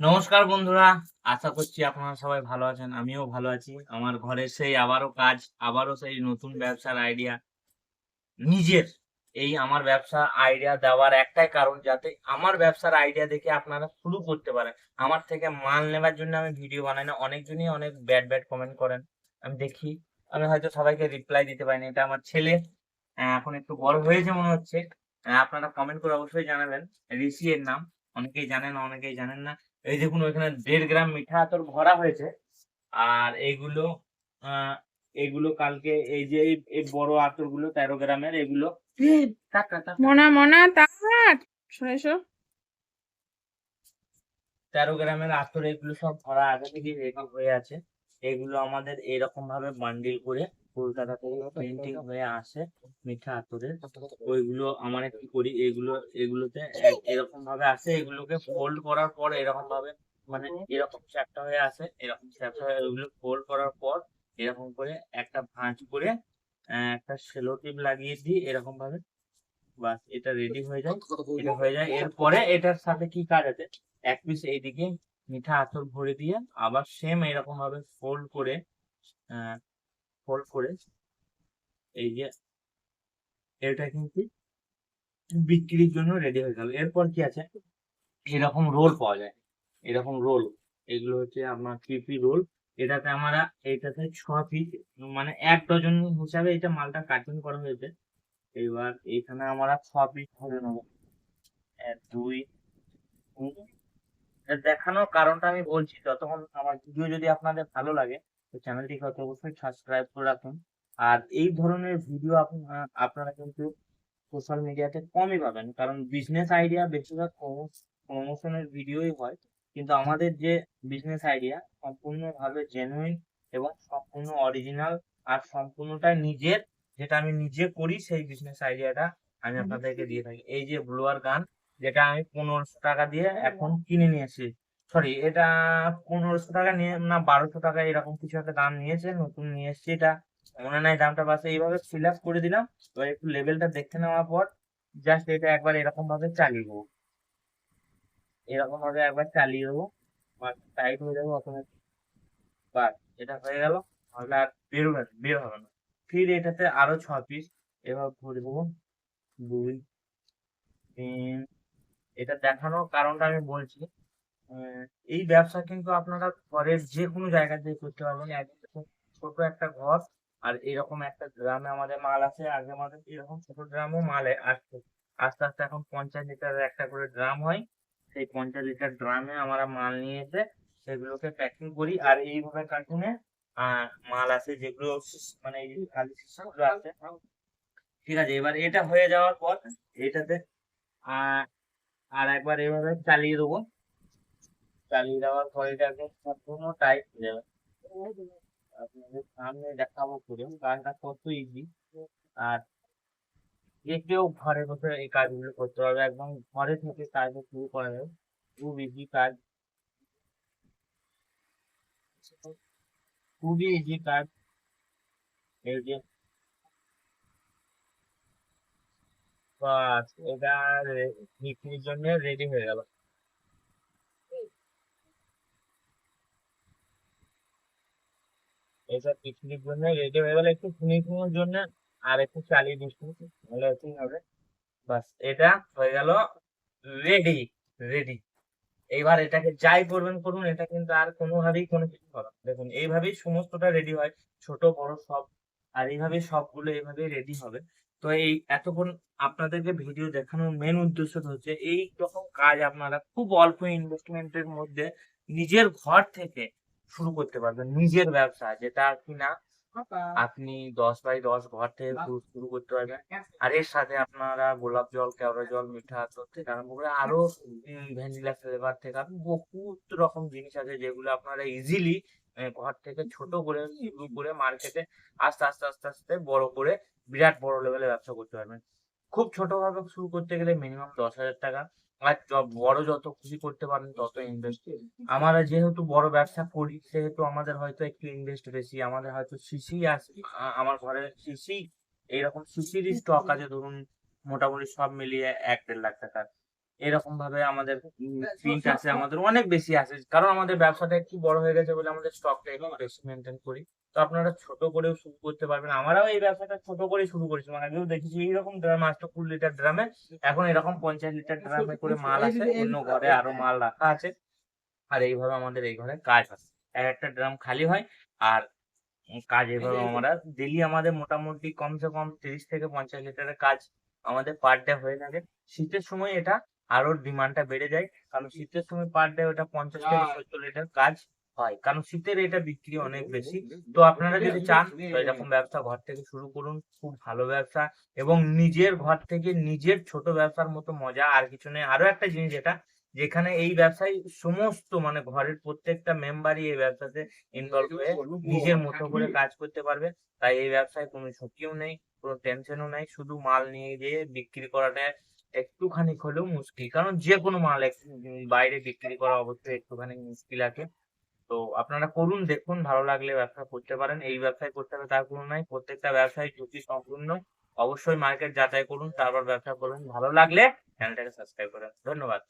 নমস্কার বন্ধুরা, আশা করছি আপনারা সবাই ভালো আছেন, আমিও ভালো আছি। আমার ঘরে সেই আবারও কাজ, আবারও সেই নতুন ব্যবসার আইডিয়া, নিজের এই আমার ব্যবসা আইডিয়া দেওয়ার একটাই কারণ যাতে আমার ব্যবসার আইডিয়া দেখে আপনারা শুরু করতে পারেন। আমার থেকে মাল নেবার জন্য আমি ভিডিও বানাই না অনেকজনই অনেক ব্যাড ব্যাড কমেন্ট করেন। আমি দেখি, আমি হয়তো সবাইকে রিপ্লাই দিতে পারি না, এটা আমার ছেলে এখন একটু বড় হয়েছে মনে হচ্ছে। আপনারা কমেন্ট করে অবশ্যই জানাবেন। ঋষি এর নাম, অনেকেই জানেন অনেকেই জানেন না। এই দেখুন ওইখানে দেড় গ্রাম মিঠা আতর ভরা হয়েছে। আর এইগুলো আহ, এগুলো কালকে এই যে এই বড় আতরগুলো তেরো গ্রামের এগুলো। মনা মনা তাহার শুনেছো তেরো গ্রামের আতর এগুলো সব ভরা আগে থেকে রেডি হয়ে আছে। এগুলো আমাদের এরকম ভাবে বান্ডিল করে কলকাতা থেকে প্রিন্টিং হয়ে আসে মিঠা আতরের। ওইগুলো আমার কি করি এগুলো এগুলোতে এরকম ভাবে আসে। এগুলোকে ফোল্ড করার পর এরকম ভাবে মানে এরকম চ্যাপ্টা হয়ে আসে এরকম চ্যাপ্টা হয়ে ওইগুলো ফোল্ড করার পর এরকম করে একটা ভাঁজ করে একটা সেলো টিপ লাগিয়ে দিই এরকম ভাবে বাস এটা রেডি হয়ে যায়। এটা হয়ে যায়। এরপরে এটার সাথে কি কাজ আছে? এক পিস এইদিকে মিঠা আতর ভরে দিয়ে আবার সেম এরকম ভাবে ফোল্ড করে ফোল্ড করে এই যে এটা কিন্তু বিক্রির জন্য রেডি হয়ে গেল। এরপর কি আছে? এরকম রোল পাওয়া যায়। এরকম রোল এগুলো হচ্ছে আপনার কৃপি রোল এটাতে আমরা, এটাতে ছ পিস মানে এক ডজন হিসাবে এটা মালটা কাটিং করা হয়েছে। এবার এখানে আমরা ছ পিস ধরে নেব। এক, দুই দেখানোর কারণটা আমি বলছি, যতক্ষণ আমার ভিডিও যদি আপনাদের ভালো লাগে তো চ্যানেলটিকে অতি অবশ্যই সাবস্ক্রাইব করে রাখুন। আর এই ধরনের ভিডিও আপনারা কিন্তু সোশ্যাল মিডিয়াতে কমই পাবেন। কারণ বিজনেস আইডিয়া বেশিরভাগ প্রমোশনের ভিডিওই হয়। কিন্তু আমাদের যে বিজনেস আইডিয়া সম্পূর্ণভাবে জেনুইন এবং সম্পূর্ণ অরিজিনাল আর সম্পূর্ণটাই নিজের যেটা আমি নিজে করি সেই বিজনেস আইডিয়াটা আমি আপনাদেরকে দিয়ে থাকি। এই যে ব্লোয়ার গান যেটা আমি পনেরোশো টাকা দিয়ে এখন কিনে নিয়েছি। সরি এটা পনেরোশো টাকা নিয়ে, না, বারোশো টাকা এরকম কিছু একটা দাম নিয়েছে, নতুন নিয়ে এসেছি এটা। মনে নাই দামটা বাস এইভাবে ফিল আপ করে দিলাম। এবার একটু লেভেলটা দেখে নেওয়ার পর জাস্ট এটা একবার এরকম ভাবে চালিয়ে দেবো এরকম ভাবে একবার চালিয়ে দেবো টাইট হয়ে যাবে বাস এটা হয়ে গেল। তাহলে আর বেরোবে বের হবে না। ফির এটাতে আরও ছ পিস এবার ভরে দেবো। দুই, তিন, এটা দেখানোর কারণটা আমি বলছি। এই ব্যবসা কিন্তু আপনারা ঘরের যে কোনো জায়গা থেকে করতে পারবেন। ছোট একটা ঘর আর এরকম একটা ড্রামে আমাদের মাল আছে। আগে আমাদের এরকম ছোট ড্রামও মাল আসছে আস্তে আস্তে এখন পঞ্চাশ লিটারের একটা করে ড্রাম হয়। সেই পঞ্চাশ লিটার ড্রামে আমরা মাল নিয়ে এসে সেগুলোকে প্যাকিং করি আর এইভাবে কার্টুনে মাল আছে যেগুলো মানে এই খালি শিশিগুলো আছে। ঠিক আছে, এবার এটা হয়ে যাওয়ার পর এটাতে আর একবার এভাবে চালিয়ে দেবো। চালিয়ে দেওয়ার পর এটা একদম সম্পূর্ণ টাইট হয়ে যাবে। আপনাদের সামনে দেখাবো করে কাজটা কত ইজি আর যে ঘরে বসে এই কাজগুলো করতে পারবে একদম ঘরে থেকে কাজ শুরু করা যাবে, খুব ইজি কাজ। খুবই ইজি কাজ। এই যে, বাস এটা বিক্রির জন্য রেডি হয়ে গেল। এটা বিক্রির জন্য রেডি হয়ে গেল। একটু ফিনিশিং এর জন্য আর একটু চালিয়ে দিচ্ছি তাহলে এটাই হবে বাস, এটা হয়ে গেল রেডি রেডি এইবার এটাকে যাই করবেন করুন, এটা কিন্তু আর কোনোভাবেই কোনো কিছু হবে দেখুন, এইভাবেই সমস্তটা রেডি হয়, ছোট, বড় সব। আর এইভাবে সবগুলো এইভাবেই রেডি হবে। তো এই এতক্ষণ আপনাদেরকে ভিডিও দেখানোর মেন উদ্দেশ্যটা হচ্ছে, এই রকম কাজ আপনারা খুব অল্প ইনভেস্টমেন্টের মধ্যে নিজের ঘর থেকে শুরু করতে পারবেন নিজের ব্যবসা যেটা আর কি না। আপনি দশ বাই দশ ঘর থেকে শুরু করতে পারবেন। আর এর সাথে আপনারা গোলাপ জল কেওড়া জল মিঠা আতর থেকে আরম্ভ করে আরও ভ্যানিলা ফ্লেভার থেকে আরও বহুত রকম জিনিস আছে যেগুলো আপনারা ইজিলি ঘর থেকে ছোট করে শুরু করে মার্কেটে আস্তে আস্তে আস্তে আস্তে বড় করে বিরাট বড় লেভেলে ব্যবসা করতে পারবেন। খুব ছোট ভাবে শুরু করতে গেলে মিনিমাম দশ হাজার টাকা। আর বড় যত খুশি করতে পারেন তত ইনভেস্ট আমরা যেহেতু বড় ব্যবসা করি, সেহেতু আমাদের হয়তো একটু ইনভেস্ট বেশি, আমাদের হয়তো সিসি আছে আমার ঘরে সিসি এইরকম সিসির স্টক আছে, ধরুন মোটামুটি সব মিলিয়ে এক দেড় লাখ টাকার এরকম ভাবে আমাদের প্রিন্ট আছে, আমাদের অনেক বেশি আছে, কারণ আমাদের ব্যবসাটা একটু বড় হয়ে গেছে বলে আমাদের স্টকটা একটু বেশি মেনটেন করি। তো আপনারা ছোট করেও শুরু করতে পারবেন। আমরাও এই ব্যবসাটা ছোট করে শুরু করেছিলাম আগেও দেখেছি এইরকম ড্রাম আসতো কুড়ি লিটার ড্রামে। এখন এরকম পঞ্চাশ লিটার ড্রামে করে মাল আছে। অন্য ঘরে আরও মাল রাখা আছে। আর এইভাবে আমাদের এই ঘরে কাজ হয়। এক একটা ড্রাম খালি হয় আর কাজ এভাবে আমরা ডেলি আমাদের মোটামুটি কমসে কম তিরিশ থেকে পঞ্চাশ লিটারের কাজ আমাদের পার ডে হয়ে থাকে। শীতের সময় এটা আরও ডিমান্ডটা বেড়ে যায়। কারণ শীতের সময় পার ডে ওটা পঞ্চাশ থেকে সত্তর লিটার কাজ হয়। কারণ শীতের এটা বিক্রি অনেক বেশি। তো আপনারা যদি চান তো এরকম ব্যবসা ঘর থেকে শুরু করুন খুব ভালো ব্যবসা। এবং নিজের ঘর থেকে নিজের ছোট ব্যবসার মতো মজা আর কিছু নেই। আরও একটা জিনিস এটা যেখানে এই ব্যবসায় সমস্ত মানে ঘরের প্রত্যেকটা মেম্বারই এই ব্যবসাতে ইনভলভ হয়ে নিজের মতো করে কাজ করতে পারবে। তাই এই ব্যবসায় কোনো ঝুঁকিও নেই কোনো টেনশনও নেই। শুধু মাল নিয়ে গিয়ে বিক্রি করাটা একটুখানি হলেও মুশকিল। কারণ যে কোনো মাল বাইরে বিক্রি করা অবশ্যই একটুখানি মুশকিল আছে। তো আপনারা করুন, দেখুন, ভালো লাগলে ব্যবসা করতে পারেন। এই ব্যবসায় করতে হবে তার কোনো নাই, প্রত্যেকটা ব্যবসায় ঝুঁকি সম্পূর্ণ। অবশ্যই মার্কেট যাচাই করুন, তারপর ব্যবসা করুন ভালো লাগলে চ্যানেলটাকে সাবস্ক্রাইব করেন ধন্যবাদ।